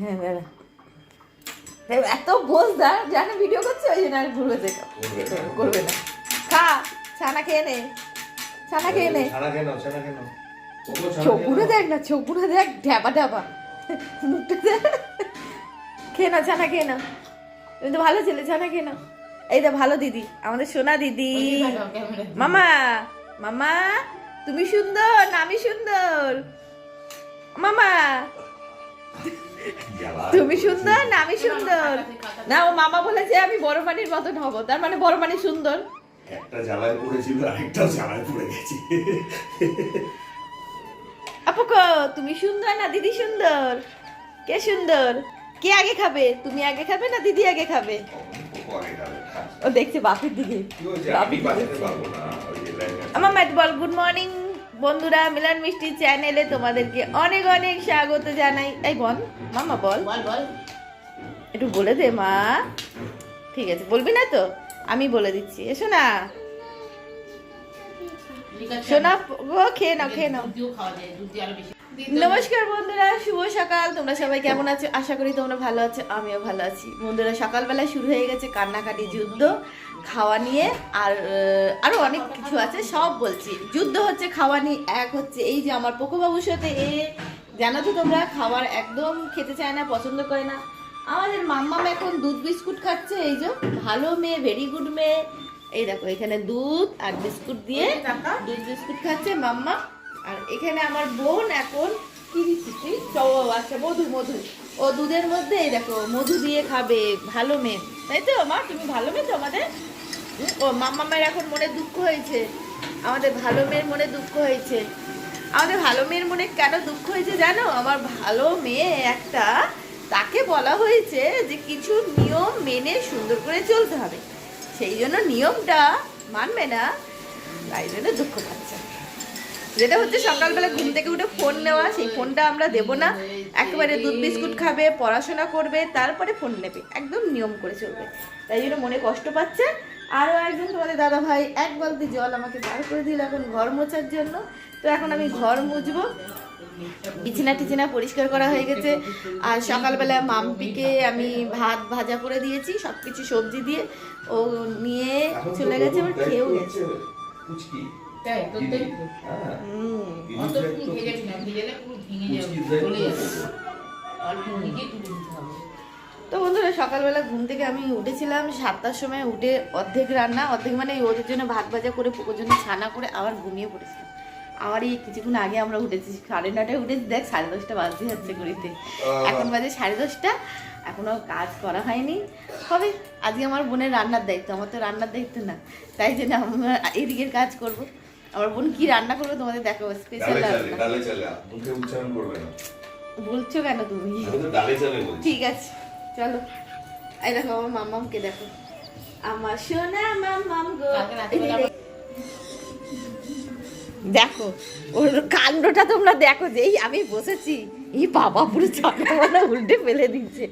হ্যাঁ বেড়া এত বোঝদার জানে ভিডিও করছে ওই জন্য আর ঘুরবে দেখো করবে না। করবে খা ছানা খেয়ে নে। ছানা খেয়ে নে। চোখগুলো দেখ না চোখগুলো দেখ মুখটা দেখ খেয়ে ছানা খেয়ে তুমি তো ভালো ছেলে ছানা খেয়ে নাও। এই তো ভালো দিদি আমাদের সোনা দিদি। মামা মামা তুমি সুন্দর না আমি সুন্দর। মামা। তুমি সুন্দর না আমি সুন্দর? না ও মামা বলেছে আমি বড় পানির মতন হব। তার মানে বড় পানি সুন্দর। একটা জ্বালায় পড়েছিল আরেকটাও জ্বালায় পড়ে গেছে। আপুকো তুমি সুন্দর না দিদি সুন্দর? কে সুন্দর? কে আগে খাবে? তুমি আগে খাবে না দিদি আগে খাবে? ও দেখছে বাপির দিকে। আমার ম্যাট বল গুড মর্নিং। বন্ধুরা মিলন মিষ্টি চ্যানেলে তোমাদেরকে অনেক অনেক স্বাগত জানাই। এই বল মামা বল। একটু বলে দে মা। ঠিক আছে বলবি না তো? আমি বলে দিচ্ছি। এসো না শোনা সোনা গো খেয়ে নাও খেয়ে নাও। নমস্কার বন্ধুরা শুভ সকাল। তোমরা সবাই কেমন আছো? আশা করি তোমরা ভালো আছো আমিও ভালো আছি। বন্ধুরা সকালবেলা শুরু হয়ে গেছে কান্নাকাটি যুদ্ধ খাওয়া নিয়ে আর আহ, আরও অনেক কিছু আছে সব বলছি। যুদ্ধ হচ্ছে খাওয়া নিয়ে এক হচ্ছে এই যে আমার পোকোবাবুর সাথে এ জানো তো তোমরা খাবার একদম খেতে চায় না পছন্দ করে না। আমাদের মাম্মাম এখন দুধ বিস্কুট খাচ্ছে এই যে ভালো মেয়ে ভেরি গুড মেয়ে। এই দেখো এখানে দুধ আর বিস্কুট দিয়ে দুধ বিস্কুট খাচ্ছে মাম্মা আর এখানে আমার বোন এখন কি দিচ্ছিস ও আচ্ছা মধু মধু। ও দুধের মধ্যে দেখো, মধু দিয়ে খাবে, ভালো মেয়ে। তাই তো, মা? তুমি ভালো মেয়ে তো আমাদের? ও মাম্মামের এখন মনে দুঃখ হয়েছে। আমাদের ভালো মেয়ের মনে দুঃখ হয়েছে। আমাদের ভালো মেয়ের মনে কেন দুঃখ হয়েছে জানো? আমার ভালো মেয়ে একটা, তাকে বলা হয়েছে যে কিছু নিয়ম মেনে সুন্দর করে চলতে হবে। সেই জন্য নিয়মটা মানবে না, তাই জন্য দুঃখ পাচ্ছে। যেটা হচ্ছে সকালবেলা ঘুম থেকে উঠে ফোন নেওয়া, সেই ফোনটা আমরা দেব না। একেবারে দুধ বিস্কুট খাবে, পড়াশোনা করবে, তারপরে ফোন নেবে। একদম নিয়ম করে চলবে। তাই জন্য মনে কষ্ট পাচ্ছে। আরও একজন তোমাদের দাদা ভাই, এক বালতি জল আমাকে বার করে দিল এখন ঘর মোছার জন্য। তো এখন আমি ঘর মুছবো। বিছানা টিছানা পরিষ্কার করা হয়ে গেছে। আর সকালবেলা মাম্পিকে আমি ভাত ভাজা করে দিয়েছি সব কিছু সবজি দিয়ে। ও নিয়ে চলে গেছে প্রথম খেয়েও গেছে। তাই। হ্যাঁ, হুম অত দিদির ভেজে না ভেজেলে পুরো ভেঙে যাবে চলে যাবে। অল্প ভেজে তুলে দিতে হবে। তো বন্ধুরা সকালবেলা ঘুম থেকে আমি উঠেছিলাম সাতটার সময় উঠে অর্ধেক রান্না অর্ধেক মানে ওদের জন্য ভাত ভাজা করে পুকুর জন্য ছানা করে আবার ঘুমিয়ে পড়েছিলাম। আবার এই কিছুক্ষণ আগে আমরা উঠেছি সাড়ে নটায় উঠেছি দেখ সাড়ে দশটা বাজতে যাচ্ছে ঘড়িতে। এখন বাজে সাড়ে দশটা এখনও কাজ করা হয়নি। হবে আজকে আমার বোনের রান্নার দায়িত্ব আমার তো রান্নার দায়িত্ব না তাই জন্য আমরা এদিকের কাজ করব। আমার বোন কি রান্না করবে তোমাদের দেখাবো স্পেশাল ডালে চালে, রান্না। ডালে চালে, মুখে উচ্চারণ করবে না। বলছো কেন তুমি? ডালে চালে ঠিক আছে চলো। এই দেখো আমার মাম্মামকে দেখো। আমার সোনা মাম্মাম গো। দেখো ওর কাণ্ডটা তোমরা দেখো যেই আমি বসেছি। এই বাবা পুরো চাকাটা উল্টে ফেলে দিচ্ছে।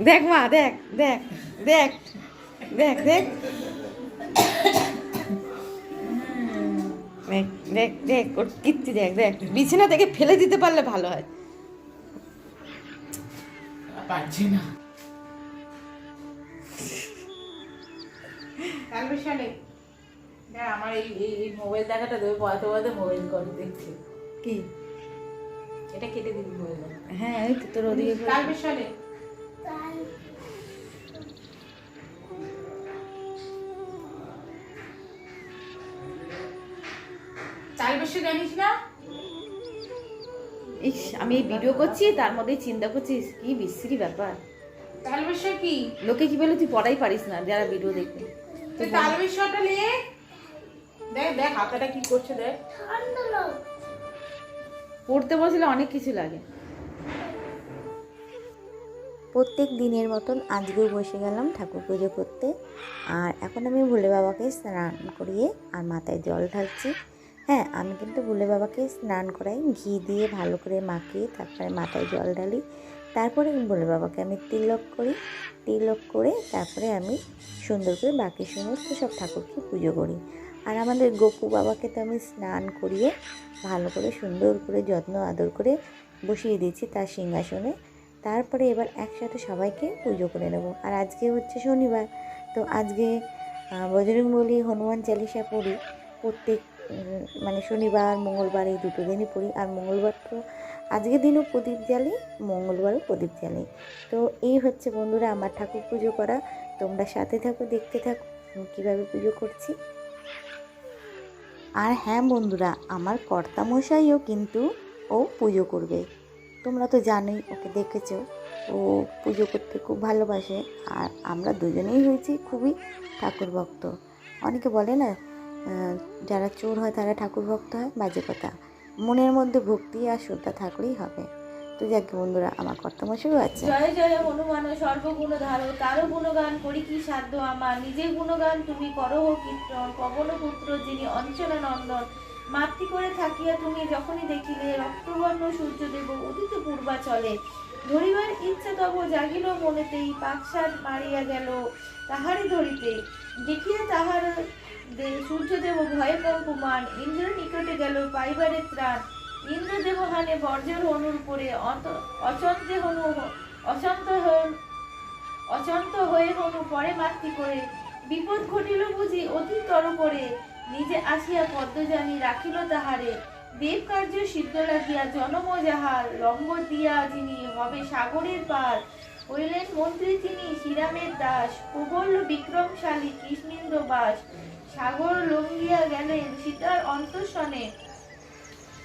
দেখ মা দেখ দেখ দেখ দেখ দেখ। দেখ দেখ দেখ ওর কীর্তি দেখ দেখ। বিছানা থেকে ফেলে দিতে পারলে ভালো হয়। পারছি না। আমার এই এই এই মোবাইল দেখাটা দেবে পড়াতে পড়াতে মোবাইল করে দেখছি। কি? এটা কেটে দিবি মোবাইল হ্যাঁ এই তো তোর ওদিকে করে- কালকে জানিস না? ইস আমি এই ভিডিও করছি তার মধ্যে চিন্তা করছিস কি বিশ্রী ব্যাপার। চাল বেশি কি? লোকে কি বলে তুই পড়াই পারিস না যারা ভিডিও দেখবে তুই তাল বেশিটা নিয়ে দেখ দেখ হাতাটা কি করছে দেখ। পড়তে বসলে অনেক কিছু লাগে। প্রত্যেক দিনের মতন আজকেও বসে গেলাম ঠাকুর পুজো করতে। আর এখন আমি ভোলে বাবাকে স্নান করিয়ে আর মাথায় জল ঢালছি। হ্যাঁ আমি কিন্তু ভোলে বাবাকে স্নান করাই ঘি দিয়ে ভালো করে মাখিয়ে তারপরে মাথায় জল ঢালি। তারপরে ভোলে বাবাকে আমি তিলক করি। তিলক করে তারপরে আমি সুন্দর করে বাকি সমস্ত সব ঠাকুরকে পুজো করি। আর আমাদের গোপু বাবাকে তো আমি স্নান করিয়ে ভালো করে সুন্দর করে যত্ন আদর করে বসিয়ে দিয়েছি তার সিংহাসনে। তারপরে এবার একসাথে সবাইকে পুজো করে নেব। আর আজকে হচ্ছে শনিবার তো আজকে আহ, বজরং বলি হনুমান চালিসা পড়ি। প্রত্যেক মানে শনিবার, মঙ্গলবার এই দুটো দিনই পড়ি। আর মঙ্গলবার তো আজকের দিনও প্রদীপ জ্বালি, মঙ্গলবারও প্রদীপ জ্বালি। তো এই হচ্ছে বন্ধুরা আমার ঠাকুর পুজো করা। তোমরা সাথে থাকো, দেখতে থাকো, আমি কীভাবে পুজো করছি। আর হ্যাঁ বন্ধুরা, আমার কর্তামশাইও কিন্তু ও পুজো করবে। তোমরা তো জানোই, ওকে দেখেছ। ও পুজো করতে খুব ভালোবাসে। আর আমরা দুজনেই হয়েছি খুবই ঠাকুর ভক্ত অনেকে বলে না যারা চোর হয় তারা ঠাকুর ভক্ত হয়, বাজে কথা। মনের মধ্যে ভক্তি আর শ্রদ্ধা থাকলেই হবে। তো যাক বন্ধুরা, আমার কর্তামশাইও আছে জয় জয় হনুমান সর্বগুণ ধারো তারও গুণগান করি কি সাধ্য আমার? নিজের গুণগান তুমি করহ কীর্তন। পবন পুত্র যিনি অঞ্চল নন্দন। মাতৃ করে থাকিয়া তুমি যখনই দেখিলে, রক্তবর্ণ সূর্য সূর্যদেব উদিত পূর্বাচলে। ধরিবার ইচ্ছা তব জাগিল মনেতেই পাকসাদ মারিয়া গেল তাহারে ধরিতে। দেখিয়া তাহার সূর্যদেব ভয়ে কম্পমান ইন্দ্র নিকটে গেল পাইবারে ত্রাণ। ইন্দ্রদেব হানে বর্জর হনুর পরে অন্ত- অচন্তে হনু অচন্ত অচন্ত হয়ে হনু পরে মাতৃ করে। বিপদ ঘটিল বুঝি অধিকতর করে। নিজে আসিয়া পদ্মজানি রাখিল তাহারে। দেব কার্য সিদ্ধ লাগিয়া জনম যাহার লম্বর দিয়া যিনি হবে সাগরের পার। হইলেন মন্ত্রী তিনি শ্রীরামের দাস, প্রবল বিক্রমশালী কৃষ্ণেন্দ্র বাস। সাগর লঙ্ঘিয়া গেলেন সীতার অন্তঃসনে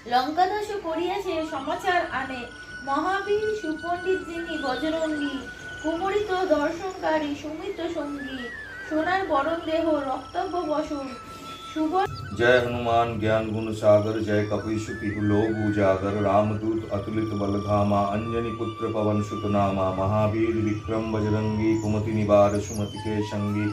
লঙ্কাদশ করিয়া সে সমাচার আনে মহাবীর সুপণ্ডিত যিনি বজরঙ্গী কুমরিত দর্শনকারী সুমিত সঙ্গী সোনার বরণ দেহ রক্তব্য বসন সুবর্ণ जय हनुमान ज्ञान गुण सागर जय कपीश तिहु लोक उजागर रामदूत अतुलित बल धामा अंजनी पुत्र पवन सुत नामा महावीर विक्रम बजरंगी कुमति निवार सुमति के संगी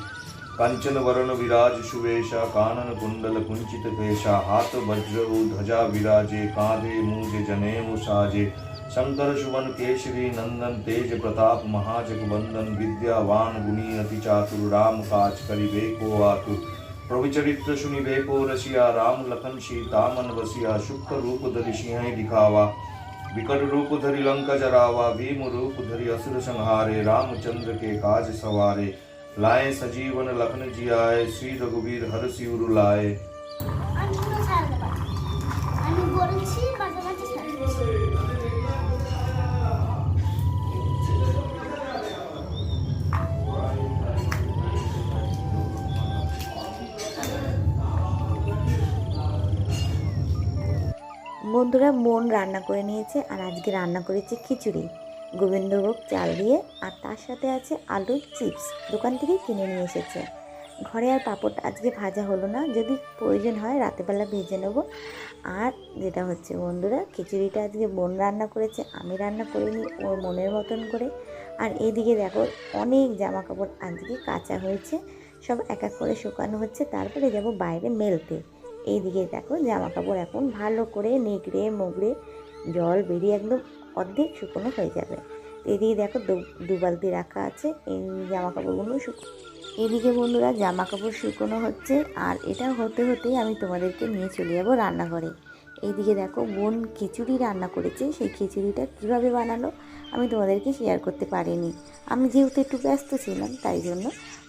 कंचन वरण विराज सुवेशा, कानन कुंडल कुंचित केशा, हाथ वज्र उ ध्वजा विराजे, कांधे मूज जनेऊ साजे। शंकर सुवन केसरी नंदन तेज प्रताप महाजग वंदन विद्यावान गुणी अति चातुर, राम काज करिबे को आतुर। प्रभुचरित्र सुनिबे को रसिया, राम लखन सीता मन बसिया शुक्र रूप धरि सिंह दिखावा। विकट रूप धरि लंका जरावा, भीम रूप धरि असुर संहारे, रामचंद्र के काज सवारे। लाए सजीवन लखन जियाए श्री रघुवीर हर सिर लाए আমি পুরো ছাড়তে পারছি আমি বলছি মাঝে মাঝে ছাড়ছি বন্ধুরা বোন রান্না করে নিয়েছে আর আজকে রান্না করেছে খিচুড়ি গোবিন্দভোগ চাল দিয়ে আর তার সাথে আছে আলুর চিপস। দোকান থেকে কিনে নিয়ে এসেছে। ঘরে আর পাঁপড় আজকে ভাজা হলো না। যদি প্রয়োজন হয় রাতেবেলা ভেজে নেব। আর যেটা হচ্ছে, বন্ধুরা, খিচুড়িটা আজকে বোন রান্না করেছে। আমি রান্না করিনি ওর মনের মতন করে। আর এইদিকে দেখো, অনেক জামা কাপড় আজকে কাঁচা হয়েছে। সব এক এক করে শুকানো হচ্ছে। তারপরে যাব বাইরে মেলতে। এইদিকে দেখো জামা কাপড় এখন ভালো করে নেকড়ে, মুগড়ে জল বেরিয়ে একদম অর্ধেক শুকনো হয়ে যাবে। এদিকে দেখো দু বালতি রাখা আছে এই জামা কাপড়গুলো শুকনো এদিকে বন্ধুরা জামা কাপড় শুকনো হচ্ছে, আর এটা হতে হতেই আমি তোমাদেরকে নিয়ে চলে যাব রান্নাঘরে। এইদিকে দেখো বোন খিচুড়ি রান্না করেছে, সেই খিচুড়িটা কীভাবে বানালো আমি তোমাদেরকে শেয়ার করতে পারিনি। আমি যেহেতু একটু ব্যস্ত ছিলাম, তাই জন্য।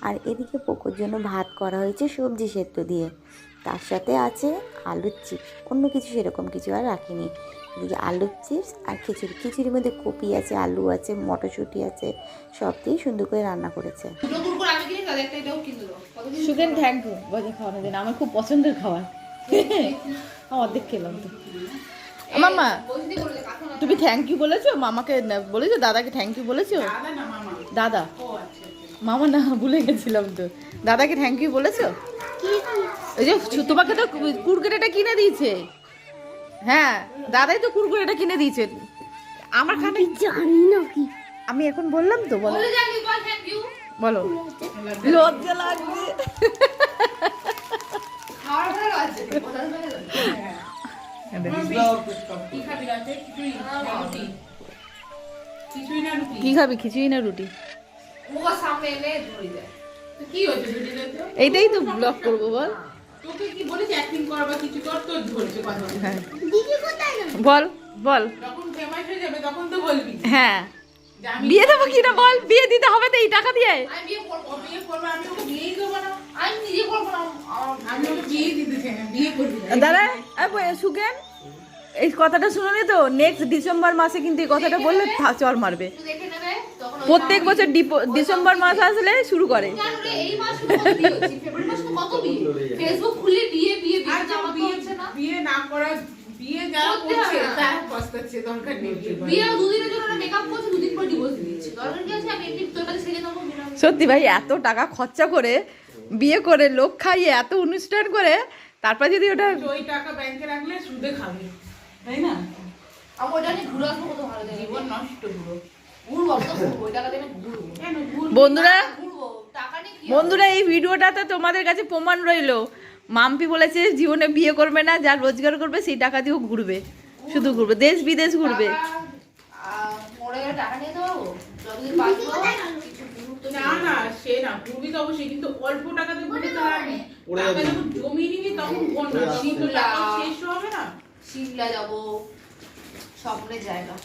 আর এদিকে পোকোর জন্য ভাত করা হয়েছে সবজি সেদ্ধ দিয়ে। তার সাথে আছে আলুর চিপস, অন্য কিছু সেরকম কিছু আর রাখিনি। এদিকে আলুর চিপস আর খিচুড়ি। খিচুড়ির মধ্যে কপি আছে আলু আছে মটরশুঁটি আছে সব দিয়ে সুন্দর করে রান্না করেছে। সুখেন থ্যাংক ইউ বাজে খাওয়ানোর জন্য। আমার খুব পছন্দের খাবার। আমার অর্ধেক খেলাম তো। মামা তুমি থ্যাংক ইউ বলেছ মামাকে না- বলেছ? দাদাকে থ্যাংক ইউ বলেছ? দাদা না মামা? দাদা। ও আচ্ছা আচ্ছা। মামা না ভুলে গেছিলাম তো। দাদাকে থ্যাংক ইউ বলেছ? এই যে তোমাকে তো কুরকুরেটা কিনে দিয়েছে। হ্যাঁ দাদাই তো কুরকুরেটা কিনে দিয়েছেন আমার খানে জানি না কি। আমি এখন বললাম তো বলো। বলে লজ্জা লাগবে। আছে কি খাবি খিচুড়ি না রুটি। এইটাই তো ব্লগ করব বল। তোকে কি বলেছে? অ্যাক্টিং করা বা কিছু কর তোর ধরেছে কথা হ্যাঁ। দিদি কোথায় বল বল। যখন ফেমাস হয়ে যাবে তখন তো বলবি। হ্যাঁ। বিয়ে দেবো কি না বল? বিয়ে দিতে হবে তো এই টাকা দিয়ে। আমি বিয়ে করব বিয়ে করব আমি ওকে বিয়েই দেবো না। আমি নিজে করব না আমি ওকে বিয়েই দিতে চাই না বিয়ে করবি দাদা সুখেন? এই কথাটা শুনুনি তো? নেক্সট ডিসেম্বর মাসে কিন্তু এই কথাটা বললে চর মারবে। প্রত্যেক বছর ডিসেম্বর মাস আসলে শুরু করে। সত্যি ভাই, এত টাকা খরচা করে বিয়ে করে, লোক খাইয়ে এত অনুষ্ঠান করে, তারপর যদি ওটা ওই টাকা ব্যাংকে রাখলে সুদে খাবে। তাই না? আমি ওইটা নিয়ে ঘুরে আসব কত ভালো। জীবন নষ্ট পুরো বন্ধুরা ঘুরবো, টাকা নিয়ে কি হবে? বন্ধুরা এই ভিডিওটাতে তোমাদের কাছে প্রমাণ রইল। মাম্পি বলেছে জীবনে বিয়ে করবে না যা রোজগার করবে সেই টাকা দিয়েও ঘুরবে। শুধু ঘুরবে দেশ বিদেশ ঘুরবে। জমি নিবি তখন শেষ হবে না সিমলা যাব স্বপ্নের জায়গা।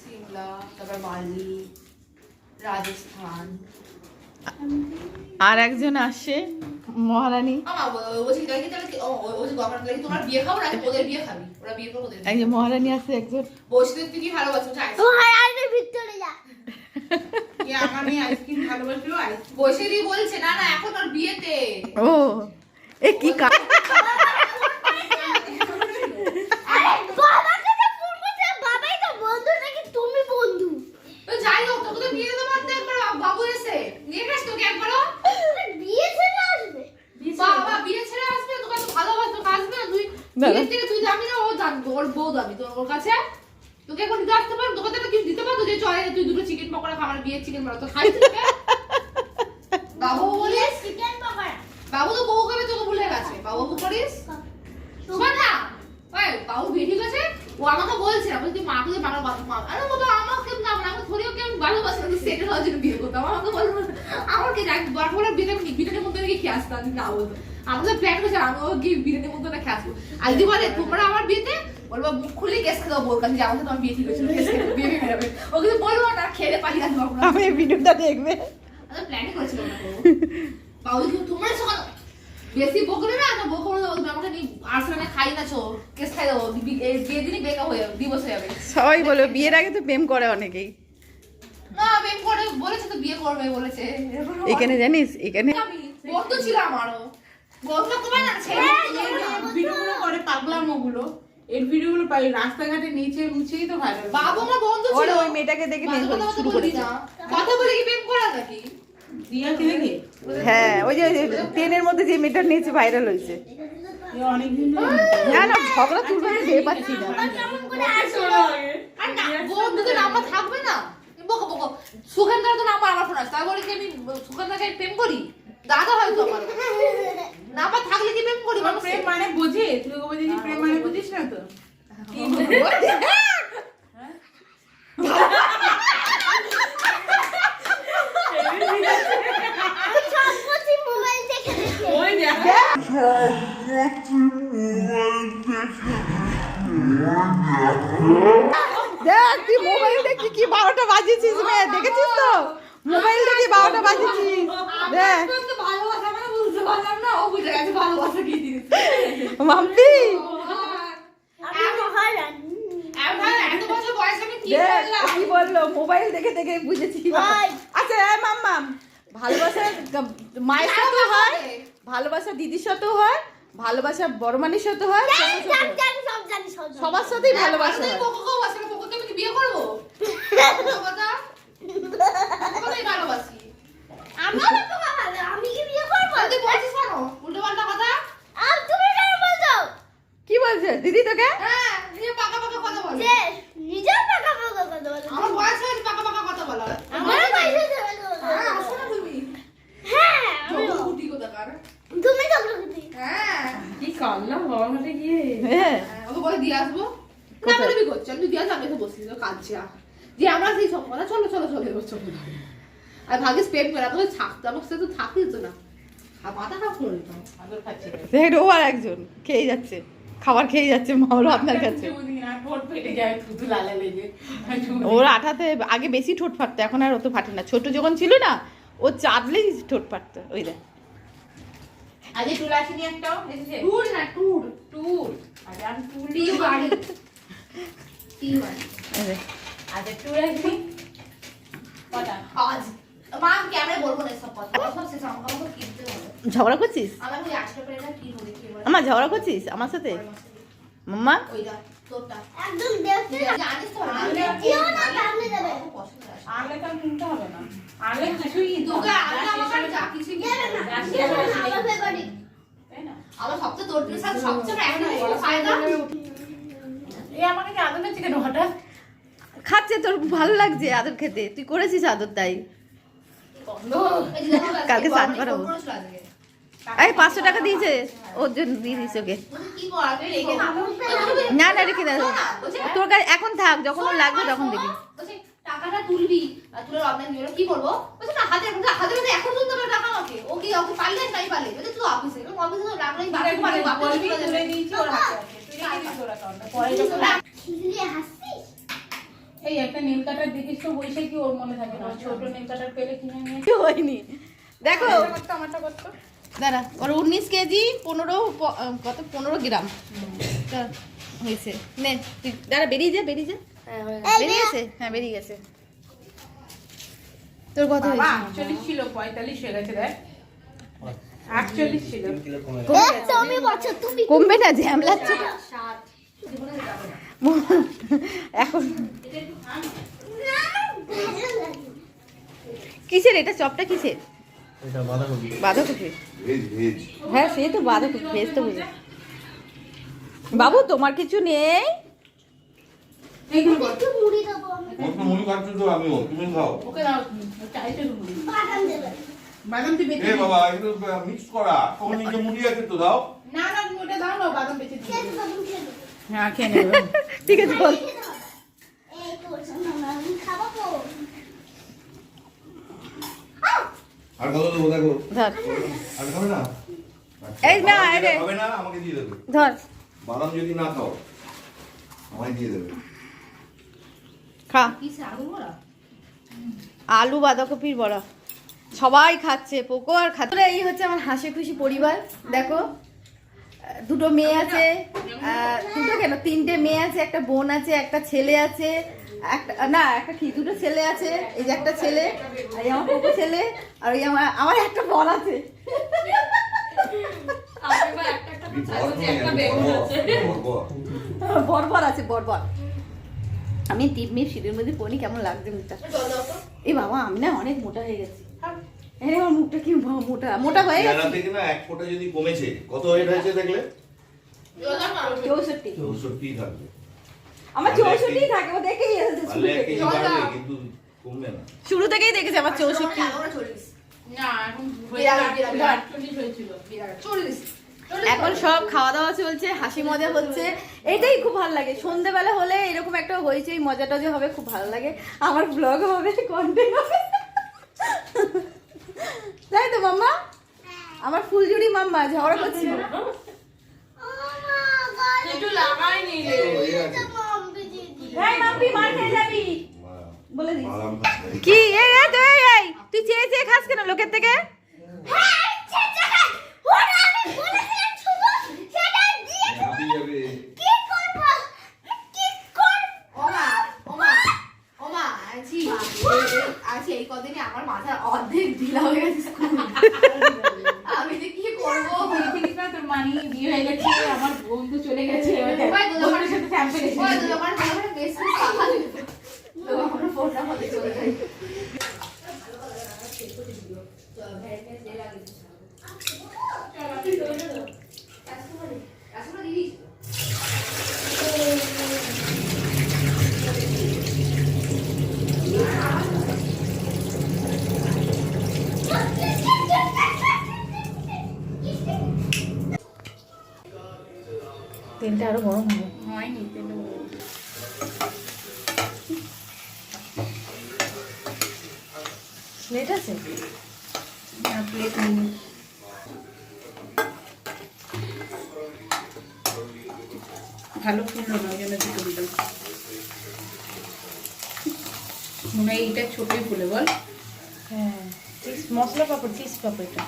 সিমলা তারপর বালি রাজস্থান। আর একজন আসছে মহারানী। আমার বলছি তাহলে কি তাহলে কি- ও ও- ও যে গভর্নমেন্ট তাহলে কি তোমরা বিয়ে খাব না ওদের বিয়ে খাবি ওরা বিয়ে করব ওদের বিয়ে। একজন মহারানী আসছে একজন বসে তুই কি ভালোবাসো চাই ও হাই আইনের ভিতরে যা যে আমার মেয়ে আইসক্রিম ভালোবাসলো আইসক্রিম বসে দিয়ে বলছে না না এখন ওর বিয়েতে ও এ কি কা আরে বাবাকে তো ফোন করছে বাবাই তো বন্ধু নাকি তুমি বন্ধু তো যাই হোক তোকে তো বিয়ে দিতে পারতে একবার বাবু এসে নিয়ে গেছ তোকে একবারও আরে বিয়ে ছেড়ে আসবে বাবা বিয়ে ছেড়ে আসবে তোকে তো ভালোবাসতো তোকে আসবে না তুই দাদা। বিয়ের থেকে তুই দামি না ও দামি ওর বউ দামি তোর ওর কাছে? তোকে এখন দিতে আসতে পারো তোকে তো কিছু দিতে পারতো যে, চলে তুই দুটো চিকেন পকোড়া খাবার বিয়ের চিকেন পকোড়া তো খাই বাবু বলিস? চিকেন পকোড়া বাবু তো বউ খাবে তোকে ভুলে গেছে। বাবু বউ করিস? শোন ওই, বাবু বিয়ে ঠিক আছে? ও আমাকে বলছে না, বলছে মাকে দিয়ে বাংলা বাবা মা আরে বাবা আমাকে না মানে আমাকে থরিও কেমন ভালোবাসে না। সেটেল হওয়ার জন্য বিয়ে করতাম। আমাকে বলব আমাকে যাক বড় বিয়ে আমি বিরিয়ানির মধ্যে খেয়ে আসতাম, না বলতো। আমাদের প্ল্যান করেছে আমি ওকে গিয়ে বিরিয়ানির মধ্যে না খেয়ে আসব। আর যদি বলে তোমরা আমার বিয়েতে? বলব মুখ খুলে কেস খেতে দেবো ওর কাছে যে আমাকে তোমার বিয়ে ঠিক হয়েছিল। কেস খেতে বিয়ে বিয়ে ও কিন্তু বলব না খেয়ে পালিয়ে আসব আমি এই ভিডিওটা দেখবে। আমরা প্ল্যানই করেছিলাম না। বাবু দেখি তোমরা সকাল বেশি বকলে না তো বকলে দেবো তুমি আমাকে আর্সেনালে খাই না ছো কেস খাই দেবো। বিয়ে দিনই বেকার হয়ে যাবে দিবস হয়ে যাবে। সবাই বলে বিয়ের আগে তো প্রেম করে অনেকেই। না প্রেম করে বলেছে তো বিয়ে করবে বলেছে। এখানে জানিস এখানে বন্ধু ছিল আমারও কবে না ভিডিওগুলো করে পাগলামো গুলো এই ভিডিওগুলো পাই রাস্তাঘাটে নিচে মুছেই তো ভালো বাবু আমার বন্ধু ছিল ওই মেয়েটাকে দেখে কথা কথা শুরু না। কথা বলে কি প্রেম করা নাকি রিয়াকে দেখে হ্যাঁ ওই যে ট্রেনের মধ্যে যে মেয়েটা নিয়েছে ভাইরাল হয়েছে না না ঝগড়া তুলবে ভেবে পাচ্ছি না করে বন্ধুদের থাকবে না বকো বকো সুখানদার তো নাম্বার আমার ফোন আছে তাই বলে কি আমি সুখানদারকে প্রেম করি দাদা হয়তো আমার। নাম্বার থাকলে কি প্রেম করি প্রেম মানে বোঝে তুই ওকে বলছিস প্রেম মানে বুঝিস না তো। মোবাইল দেখ দেখ তুই মোবাইল দেখি কি বারোটা বাজিয়েছিস মেয়ে দেখেছিস তো মোবাইল দেখি বারোটা বাজিয়েছিস দেখ আমি তো ভালোবাসা মানে বুঝতে পারলাম না ও বুঝে গেছে ভালোবাসা কি জিনিস মাম্পি আমি মহারানী এমন ভাবে এত বছর বয়সে আমি কি দেখ বললাম কি বলল মোবাইল দেখে দেখে বুঝেছি ভাই। আচ্ছা হ্যাঁ মাম্মাম ভালোবাসা মায়ের সাথে হয় ভালোবাসা দিদির সাথেও হয় ভালোবাসা বড় মানের সাথে হয়। হয়। সবার সাথেই ভালোবাসা হয়। আমি কি বিয়ে করব? ভালোবাসি। ভালো আমি কি বিয়ে করব? বলছিস কেন? উল্টো পাল্টা কথা? কি বলছে? দিদি তোকে? হ্যাঁ নিজে পাকা পাকা কথা বলে। নিজের টাকা পাকা কথা বলো। আমার বয়স হয়েছে পাকা পাকা কথা বলা আমার পয়সা দেবে হ্যাঁ আসো না তুমি হ্যাঁ আমিও। যোগ্য কুটি কোথাকার তুমি চক্রবর্তী হ্যাঁ কি গিয়ে? হ্যাঁ। ওকে বলে দিয়ে আসব। না বলে বি করছি আমি দিয়ে আসব আমি বসি তো কাঁদছি আ। যে। আমরা সেই সব কথা চলো চলো চলো এবার চলো। আর স্পেন করে সাথে তো না। আর মাথা খারাপ করে দিতাম আদর খাচ্ছে রে। দেখ ও আর একজন খেয়ে যাচ্ছে। খাবার খেয়ে যাচ্ছে আপনার কাছে। লালে লেগে। ওর আঠাতে আগে বেশি ঠোঁট ফাটতো এখন আর অত ফাটে না। ছোট যখন ছিল না ও চাটলেই ঠোঁট ফাটতো ওই দেখ। আজকে টুল আসেনি একটাও? এসেছে? ট্যুর না ট্যুর টুল। আজ আমি টুল টি বাড়ি। টি বাড়ি। এই দেখ। আজ টুল আসেনি? কটা? আজ। মা আমি ক্যামেরায় বলব না সব কথা। সব শেষ আমাকে আমাকে কিনতে হবে। ঝগড়া করছিস? আমার ওই আজকে পেরে না কি হবে কি হবে আমার ঝগড়া করছিস আমার সাথে? মাম্মা? ওইটা তোরটা। একদম দেখতে তুই জানিস তো না সামনে যাবে আনলে তো আর কিনতে হবে না। আনলে কিছুই তোকে আনলে আমার যা কিছু যাবে না রাশি যাবে না রাশি। আমার ফেভারিট তাই না আমার সবচেয়ে তোর ড্রেস সবচেয়ে একটা বড় ফায়দা? এই আমাকে কি আদর হচ্ছে কেন হঠাৎ? খাচ্ছে তোর ভালো লাগছে আদর খেতে। তুই করেছিস আদর তাই? কালকে স্নান করাবো। এই পাঁচশো টাকা দিয়েছে। ওর জন্য দিয়ে দিস ওকে। দাও না না রেখে দে বলছে, তোর কাছে এখন থাক যখন ওর লাগবে তখন দিবি টাকাটা তুলবি তুলে অনলাইন দিলে কি করব? বলছে না হাতে হাতে এখন তুলতে টাকা আমাকে ও কি ওকে পারলে নাই পারলে। বলছে তুই অফিসে অফিসে তো রাখলেই বাকি পারে বলবি তুলে তুলে দিয়েছি ওর হাতে আছে। তুই রেখে দিস ওর account-এ। পরে যখন হাসছিস? এই একটা নীল কাটার দেখিস তো বৈশাখী ওর মনে থাকে? না ছোট নীল কাটার পেলে কিনে নিয়ে হয়নি? দেখো। এটা আমারটা করতো দাঁড়া ওর উনিশ কেজি পনেরো কত? পনেরো গ্রাম। হয়েছে। নে তুই দাঁড়া বেরিয়ে যা বেরিয়ে যা। বেরিয়ে গেছে? হ্যাঁ বেরিয়ে গেছে। তোর কত বাবা হয়েছে? আটচল্লিশ ছিল পঁয়তাল্লিশ হয়ে গেছে দেখ। কমবে না। এখন না কিসের এটা? চপটা কিসের? এটা বাঁধাকপি। ভেজ ভেজ হ্যাঁ সে তো বাঁধাকপি বেশ তো বুঝি বাবু তোমার কিছু নেই? একটু মুড়ি দেবো আমি। ওকে মুড়ি খাচ্ছি তো আমিও তুমি খাও। ওকে দাও চাইতে রুমুড়ি বাদাম দেবে। বাদাম তুই এ বাবা এগুলো মিক্স করা। তোমার নিজে মুড়ি আছে তো দাও। না না ওটা দাও না বাদাম বেঁচে দিবি। খেয়ে বাদাম খেয়ে হ্যাঁ খেয়ে নেবে। ঠিক আছে বল। এই করছ না না, আমি খাব তো। আর কত দেবো দেখো ধর। আর খাবে না? এই না, বাদাম এই খাবে না আমাকে দিয়ে দেবে। ধর। বাদাম যদি না খাও আমায় দিয়ে দেবে। খা। আলু বাঁধাকপির বড়া। সবাই খাচ্ছে পোকো আর খাচ্ছে। এই হচ্ছে আমার হাসি খুশি পরিবার। দেখো দুটো মেয়ে আছে দুটো কেন? তিনটে মেয়ে আছে একটা বোন আছে একটা ছেলে আছে একটা না একটা কি? দুটো ছেলে আছে এই যে একটা ছেলে আর এই আমার পোকো ছেলে আর ওই আমার আমার একটা বল আছে। বরবর আছে। বরবর আমি টিপ মিনিট শীতের মধ্যে পড়ি কেমন লাগছে মুখটা? এই বাবা আমি না অনেক মোটা হয়ে গেছি। এই আমার মুখটা কি মোটা মোটা হয়ে গেছে? থেকে না এক ফোঁটা যদি কমেছে কত ওয়েট হয়েছে দেখলে? চৌষট্টি। চৌষট্টি থাকবে। আমার চৌষট্টি থাকে ও দেখেই শুরু কিন্তু কমবে না। থেকেই দেখেছে আমার চৌষট্টি। না এখন হয়েছিল চল্লিশ। এখন সব খাওয়া দাওয়া চলছে হাসি মজা হচ্ছে। এটাই খুব ভালো লাগে। সন্ধেবেলা হলে এরকম একটা হয়েছে এই মজা টজা হবে খুব ভালো লাগে। আমার ব্লগ হবে কন্টেন্ট হবে। তাই তো মাম্মা? আমার ফুলঝুরি মাম্মা ঝগড়া করছিল খাচ্ছে। কি? এই। তুই চেয়ে চেয়ে খাস কেন লোকের থেকে? হ্যাঁ চেষ্টা কর ওরা আমি বলেছিলাম শুভ সেটা দিয়ে হাঁপিয়ে যাবে। কি করব কি করব ওমা, ওমা, ওমা, আছি, এই- আছি এই কদিনে আমার মাথার অর্ধেক ঢিলা হয়ে গেছে স্কুল। আমি যে কি করব বলছিলিস না তোর মানি বিয়ে হয়ে গেছে আমার বন্ধু চলে গেছে ওই তো যখন- বন্ধুর সাথে স্যাম্পেল ওই তো যখন ভালো করে best friend কথা দিত, তখন আমার ফোনটা হাতে চলে যায়। রাসমালাই দিয়ে দিয়েছ? তেলটা আরও গরম হবে হয়নি তেলে প্লেট আছে প্লেট নিয়ে ভালো ফুললো না ওই জন্য দুটো দিলাম মনে হয় এইটা ছোটই ফুলে বল হ্যাঁ চিজ মশলা পাপড় চিজ পাপড় এটা।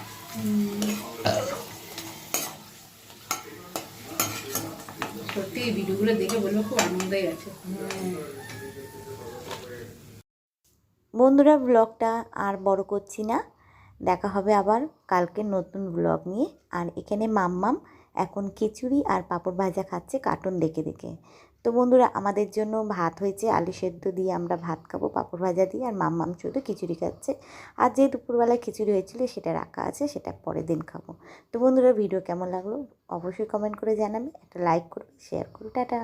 সত্যি এই ভিডিওগুলো দেখে বলব খুব আনন্দই আছে। বন্ধুরা ব্লগটা আর বড় করছি না। দেখা হবে আবার কালকে নতুন ব্লগ নিয়ে। আর এখানে মাম্মাম এখন খিচুড়ি আর পাঁপড় ভাজা খাচ্ছে কার্টুন দেখে দেখে। তো বন্ধুরা, আমাদের জন্য ভাত হয়েছে, আলু সেদ্ধ দিয়ে আমরা ভাত খাব, পাঁপড় ভাজা দিয়ে আর মাম্মাম শুধু খিচুড়ি খাচ্ছে। আর যে দুপুরবেলায় খিচুড়ি হয়েছিল সেটা রাখা আছে, সেটা পরের দিন খাব। তো বন্ধুরা, ভিডিও কেমন লাগল অবশ্যই কমেন্ট করে জানাবে, একটা লাইক করবে শেয়ার করো টাটা।